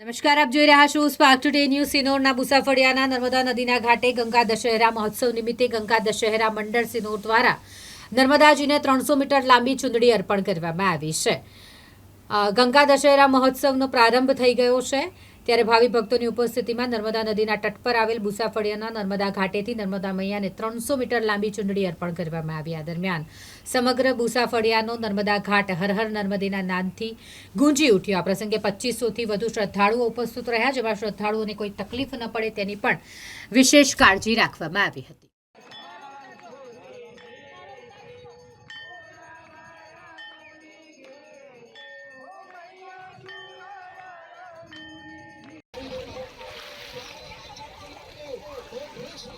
નમસ્કાર, આપ જોઈ રહ્યા છો સ્પાર્ક ટુડે ન્યૂઝ સિનોરના મુસાફળિયાના નર્મદા નદીના ઘાટે ગંગા દશહેરા મહોત્સવ નિમિત્તે ગંગા દશહેરા મંડળ સિનોર દ્વારા નર્મદાજીને ત્રણસો મીટર લાંબી ચૂંદડી અર્પણ કરવામાં આવી છે. ગંગા દશહેરા મહોત્સવનો પ્રારંભ થઈ ગયો છે. ત્યારે ભાવિ ભક્તોની ઉપસ્થિતિમાં નર્મદા નદીના તટ પર આવેલ બુસાફળિયાના નર્મદા ઘાટેથી નર્મદા મૈયાને ત્રણસો મીટર લાંબી ચૂંદડી અર્પણ કરવામાં આવ્યા દરમિયાન સમગ્ર બુસાફળિયાનો નર્મદા ઘાટ હરહર હર નર્મદેના નાદથી ગુંજી ઉઠ્યો. આ પ્રસંગે પચીસોથી વધુ શ્રદ્ધાળુઓ ઉપસ્થિત રહ્યા, જેમાં શ્રદ્ધાળુઓને કોઈ તકલીફ ન પડે તેની પણ વિશેષ કાળજી રાખવામાં આવી હતી.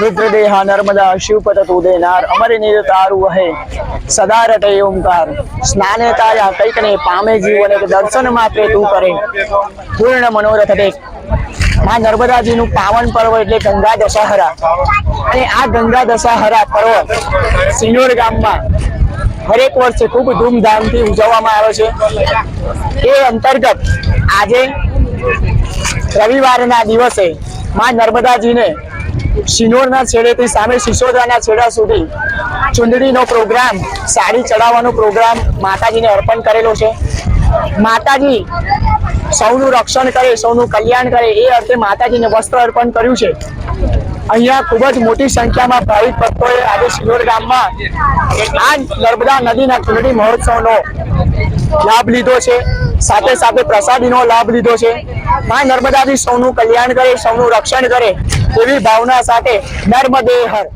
રુદ્ર દેહા નર્મદા શિવપત ઉદેનાર અમરી નીર તારું વહે સદા રટે ઓમકાર. સ્નાને તારા કૈકને પામે જીવને દર્શન માત્રે તું કરે. પૂર્ણ મનોરથ દેખમાં નર્મદાજીનું પાવન પર્વ એટલે ગંગા દશહરા. અને આ ગંગા દશહરા પર્વ સિનોર ગામમાં હરેક વર્ષે ખૂબ ધૂમધામથી ઉજવવામાં આવે છે. એ અંતર્ગત આજે રવિવારના દિવસે માં નર્મદાજીને શિનોરના છેડેથી સામે સિસોદરાના છેડા સુધી ચુંદડીનો પ્રોગ્રામ, સાડી ચડાવવાનો પ્રોગ્રામ માતાજીને અર્પણ કરેલો છે. માતાજી સૌનું રક્ષણ કરે, સૌનું કલ્યાણ કરે, એ અર્થે માતાજીને વસ્ત્ર અર્પણ કર્યું છે. અહીંયા ખૂબ જ મોટી સંખ્યામાં ભાવિક ભક્તોએ આજે શિનોર ગામમાં આ નર્મદા નદીના ચુંદડી મહોત્સવનો લાભ લીધો છે. સાથે સાથે પ્રસાદીનો લાભ લીધો છે. માં નર્મદાજી સૌનું કલ્યાણ કરે, સૌનું રક્ષણ કરે. એવી ભાવના સાથે નર્મદે હર